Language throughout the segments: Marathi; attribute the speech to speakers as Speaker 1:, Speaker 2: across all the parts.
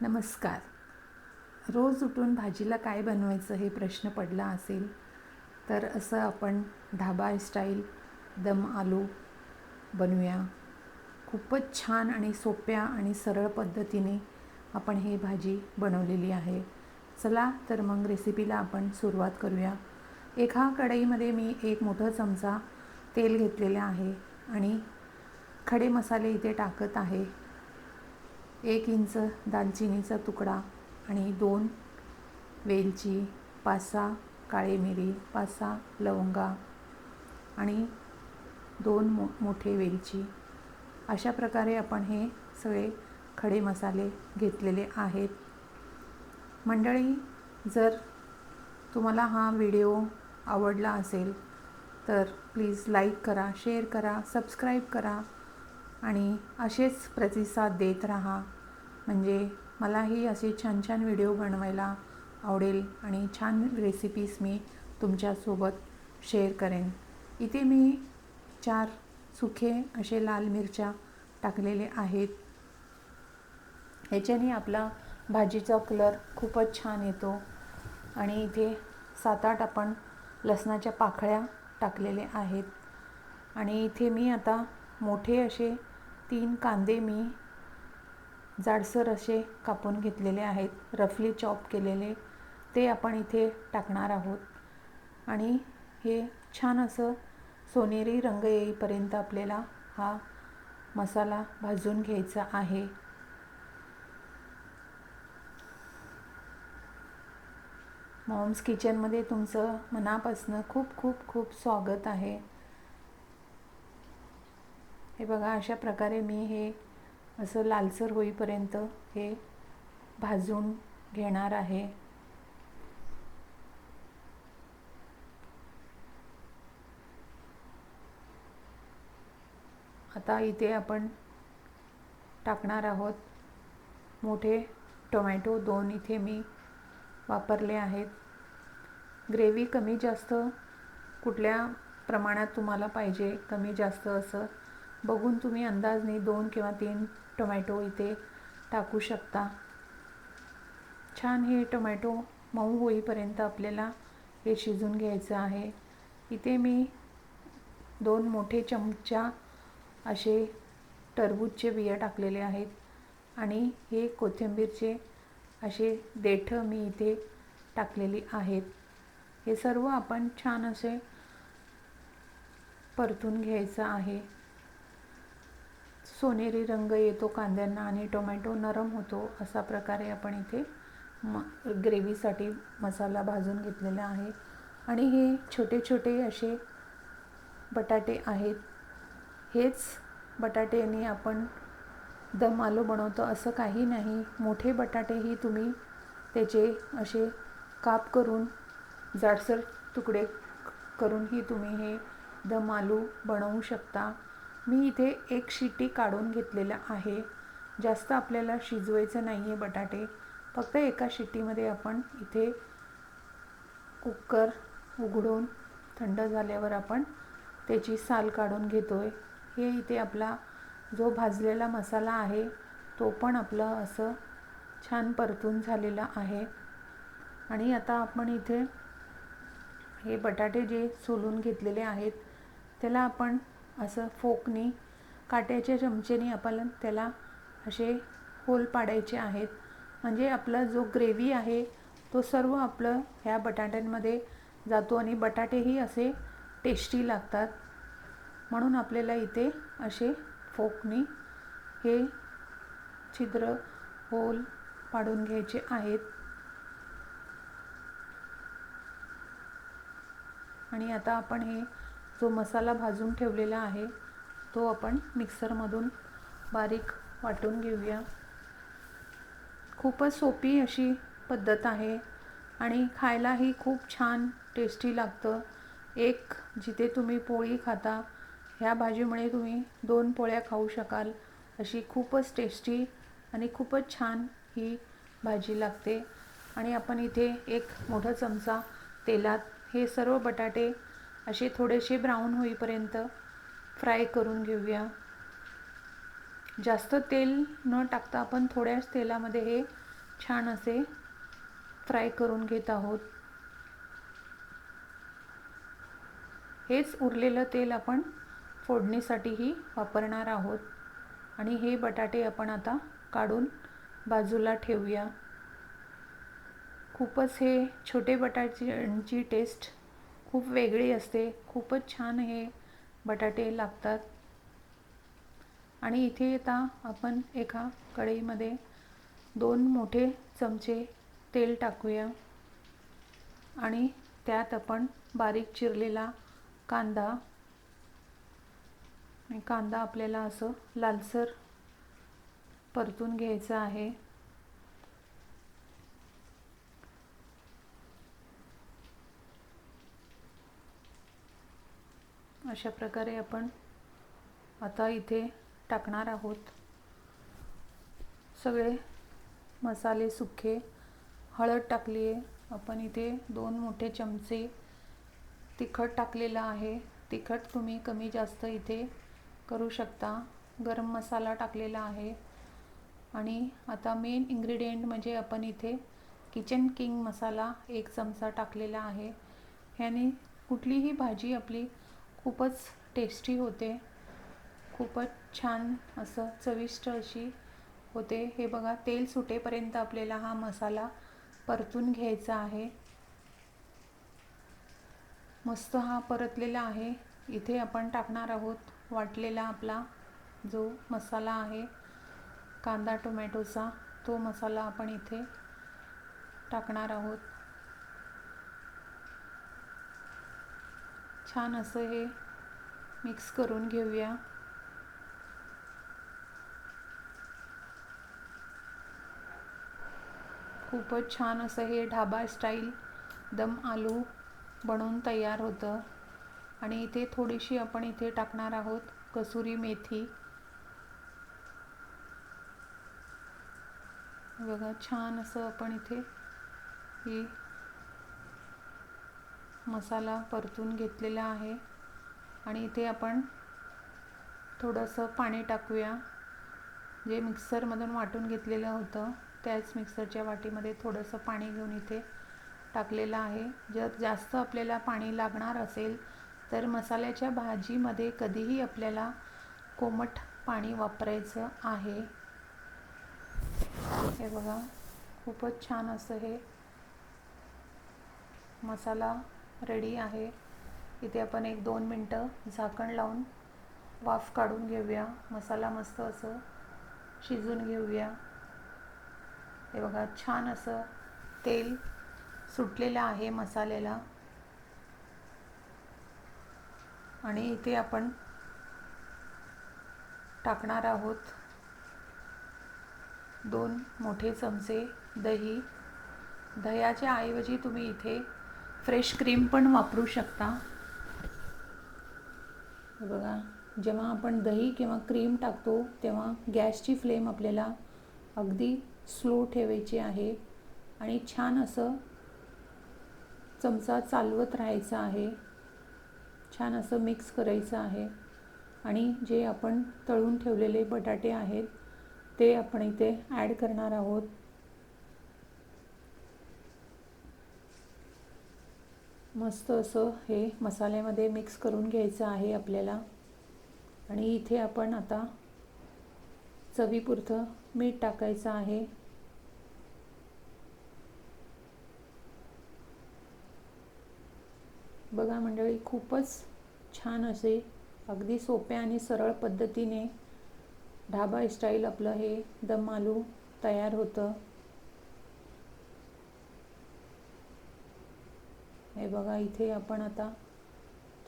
Speaker 1: नमस्कार. रोज उठून भाजीला काय बनवायचं हे प्रश्न पडला असेल तर असं आपण ढाबा स्टाईल दम आलू बनवूया. खूपच छान आणि सोप्या आणि सरळ पद्धतीने आपण हे भाजी बनवलेली आहे. चला तर मग रेसिपीला आपण सुरुवात करूया. एका कढईमध्ये मी एक मोठं चमचा तेल घेतलेलं आहे आणि खडे मसाले इथे टाकत आहे. एक इंच दालचिनीचा तुकडा आणि दोन वेलची पाच सहा काळी मिरी पाच सहा लवंगा आणि दोन मो मोठे वेलची. अशा प्रकारे आपण हे सगळे खडे मसाले घेतलेले आहेत. मंडळी जर तुम्हाला हा व्हिडिओ आवडला असेल तर प्लीज लाईक करा शेअर करा सबस्क्राईब करा. आणि असेच प्रतिसाद देत राहा. म्हणजे मलाही असे छान छान व्हिडिओ बनवायला आवडेल आणि छान रेसिपीज मी तुमच्यासोबत शेअर करेन. इथे मी चार सुखे असे लाल मिरच्या टाकलेले आहेत. ह्याच्याने आपला भाजीचा कलर खूपच छान येतो. आणि इथे सात आठ आपण लसणाच्या पाकळ्या टाकलेल्या आहेत. आणि इथे मी आता मोठे असे तीन कांदे मी जाडसर असे कापून घेतलेले आहेत. रफली चॉप केलेले ते आपण इथे टाकणार आहोत. आणि हे छान असं सोनेरी रंग येईपर्यंत आपल्याला हा मसाला भाजून घ्यायचा आहे. मॉम्स किचनमध्ये तुमचं मनापासनं खूप खूप खूप स्वागत आहे. हे बघा अशा प्रकारे मी हे असं लालसर होईपर्यंत हे भाजून घेणार आहे. आता इथे आपण टाकणार आहोत मोठे टोमॅटो. दोन इथे मी वापरले आहेत. ग्रेव्ही कमी जास्त कुठल्या प्रमाणात तुम्हाला पाहिजे कमी जास्त असं बघून तुम्ही अंदाजने दोन किंवा तीन टोमॅटो इथे टाकू शकता. छान हे टोमॅटो मऊ होईपर्यंत आपल्याला हे शिजून घ्यायचं आहे. इथे मी दोन मोठे चमचा असे टरबूजचे बिया टाकलेले आहेत आणि हे कोथिंबीरचे असे देठं मी इथे टाकलेली आहेत. हे सर्व आपण छान असे परतून घ्यायचं आहे. सोनेरी रंग येतो कांद्यांना आणि टोमॅटो नरम होतो असा प्रकारे आपण इथे म ग्रेव्हीसाठी मसाला भाजून घेतलेला आहे. आणि हे छोटे छोटे असे बटाटे आहेत. हेच बटाट्याने आपण दम आलू बनवतो असं काही नाही. मोठे बटाटेही तुम्ही त्याचे असे काप करून जाडसर तुकडे करूनही तुम्ही हे दम आलू बनवू शकता. मी इथे एक शिट्टी काढून घेतलेलं आहे. जास्त आपल्याला शिजवायचं नाही आहे बटाटे. फक्त एका शिट्टीमध्ये आपण इथे कुकर उघडून थंड झाल्यावर आपण त्याची साल काढून घेतो आहे हे इथे आपला जो भाजलेला मसाला आहे तो पण आपलं असं छान परतून झालेला आहे. आणि आता आपण इथे हे बटाटे जे सोलून घेतलेले आहेत त्याला आपण असं फोकनी काट्याच्या चमचेने आपण त्याला असे होल पाडायचे आहेत. म्हणजे आपला जो ग्रेव्ही आहे तो सर्व आपलं ह्या बटाट्यांमध्ये जातो आणि बटाटेही असे टेस्टी लागतात. म्हणून आपल्याला इथे असे फोकनी हे छिद्र होल पाडून घ्यायचे आहेत. आणि आता आपण हे जो मसाला भाजून ठेवलेला आहे तो आपण मिक्सरमधून बारीक वाटून घेऊया. खूपच सोपी अशी पद्धत आहे आणि खायलाही खूप छान टेस्टी लागतं. एक जिथे तुम्ही पोळी खाता ह्या भाजीमुळे तुम्ही दोन पोळ्या खाऊ शकाल. अशी खूपच टेस्टी आणि खूपच छान ही भाजी लागते. आणि आपण इथे एक मोठा चमचा तेलात हे सर्व बटाटे असे थोडेसे ब्राऊन होईपर्यंत फ्राय करून घेऊया. जास्त तेल न टाकता आपण थोड्याच तेलामध्ये हे छान असे फ्राय करून घेत आहोत. हेच उरलेलं तेल आपण फोडणीसाठीही वापरणार आहोत. आणि हे बटाटे आपण आता काढून बाजूला ठेवूया. खूपच हे छोटे बटाट्यांची टेस्ट खूप वेगळी असते खूपच छान हे बटाटे लागतात. आणि इथे आता आपण एका कढईमध्ये दोन मोठे चमचे तेल टाकूया. आणि त्यात आपण बारीक चिरलेला कांदा कांदा आपल्याला असं लालसर परतून घ्यायचं आहे. अशा प्रकारे आपण आता इथे टाकणार आहोत. सगळे मसाले सुखे हळद टाकली आहे आपण इथे दोन मोठे चमचे तिखट टाकलेलं आहे. तिखट तुम्ही कमी जास्त इथे करू शकता. गरम मसाला टाकलेला आहे. आणि आता मेन इंग्रेडियंट म्हणजे आपण इथे किचन किंग मसाला एक चमचा टाकलेला आहे. ह्याने कुठलीही भाजी आपली खूपच टेस्टी होते. खूपच छान असं चविष्ट अशी होते. हे बघा तेल सुटेपर्यंत आपल्याला हा मसाला परतून घ्यायचा आहे. मस्त हा परतलेला आहे. इथे आपण टाकणार आहोत वाटलेला आपला जो मसाला आहे कांदा टोमॅटोचा तो मसाला आपण इथे टाकणार आहोत. छान असं हे मिक्स करून घेऊया. खूपच छान असं हे ढाबा स्टाईल दम आलू बनवून तयार होतं. आणि इथे थोडीशी आपण इथे टाकणार आहोत कसुरी मेथी. बघा छान असं आपण इथे ही मसाला परतून घेतलेला आहे. आणि इथे आपण थोडंसं पाणी टाकूया. जे मिक्सरमधून वाटून घेतलेलं होतं त्याच मिक्सरच्या वाटीमध्ये थोडंसं पाणी घेऊन इथे टाकलेलं आहे. जर जास्त आपल्याला पाणी लागणार असेल तर मसाल्याच्या भाजीमध्ये कधीही आपल्याला कोमट पाणी वापरायचं आहे. हे बघा खूपच छान असं हे मसाला रेडी आहे. इथे आपण एक दोन मिनटं झाकण लावून वाफ काढून घेऊया. मसाला मस्त असं शिजून घेऊया. हे बघा छान असं तेल सुटलेलं आहे मसाल्याला. आणि इथे आपण टाकणार आहोत दोन मोठे चमचे दही. दह्याच्या ऐवजी तुम्ही इथे फ्रेश क्रीम पण वापरू शकता. बघा जेव्हा आपण दही किंवा क्रीम टाकतो तेव्हा गॅसची फ्लेम आपल्याला अगदी स्लो ठेवायची आहे आणि छान असं चमचा चालवत राहायचा आहे. छान असं मिक्स करायचं आहे. आणि जे आपण तळून ठेवलेले बटाटे आहेत ते आपण इथे ॲड करणार आहोत. मस्त असं हे मसाल्यामध्ये मिक्स करून घ्यायचं आहे आपल्याला. आणि इथे आपण आता चवीपुरतं मीठ टाकायचं आहे. बघा मंडळी खूपच छान असे अगदी सोप्या आणि सरळ पद्धतीने ढाबा स्टाईल आपलं हे दम आलू तयार होतं. हे बघा इथे आपण आता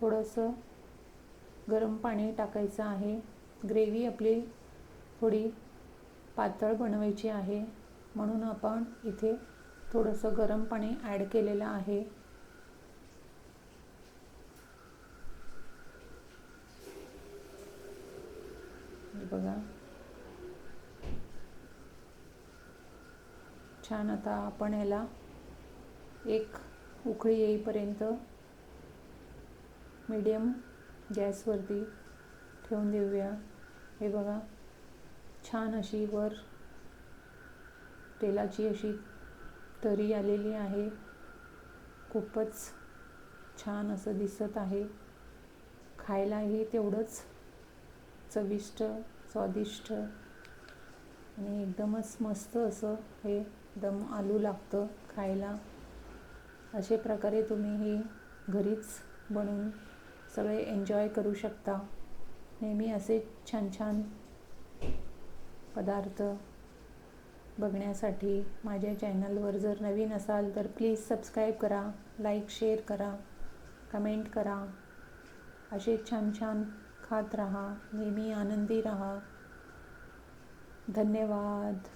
Speaker 1: थोडंसं गरम पाणी टाकायचं आहे. ग्रेव्ही आपली थोडी पातळ बनवायची आहे. म्हणून आपण इथे थोडंसं गरम पाणी ॲड केलेलं आहे. बघा. छान आता आपण ह्याला एक उकळी येईपर्यंत मीडियम गॅसवरती ठेवून देऊया. हे बघा छान अशी वर तेलाची अशी तरी आलेली आहे. खूपच छान असं दिसत आहे. खायलाही तेवढंच चविष्ट स्वादिष्ट आणि एकदमच मस्त असं हे दम आलू लागतं खायला. असे प्रकारे तुम्ही हे घरीच बनवून सगळे एन्जॉय करू शकता. नेहमी असे छान छान पदार्थ बघण्यासाठी माझ्या चॅनलवर जर नवीन असाल तर प्लीज सबस्क्राईब करा लाईक शेअर करा कमेंट करा. असे छान छान खात राहा नेहमी आनंदी राहा. धन्यवाद.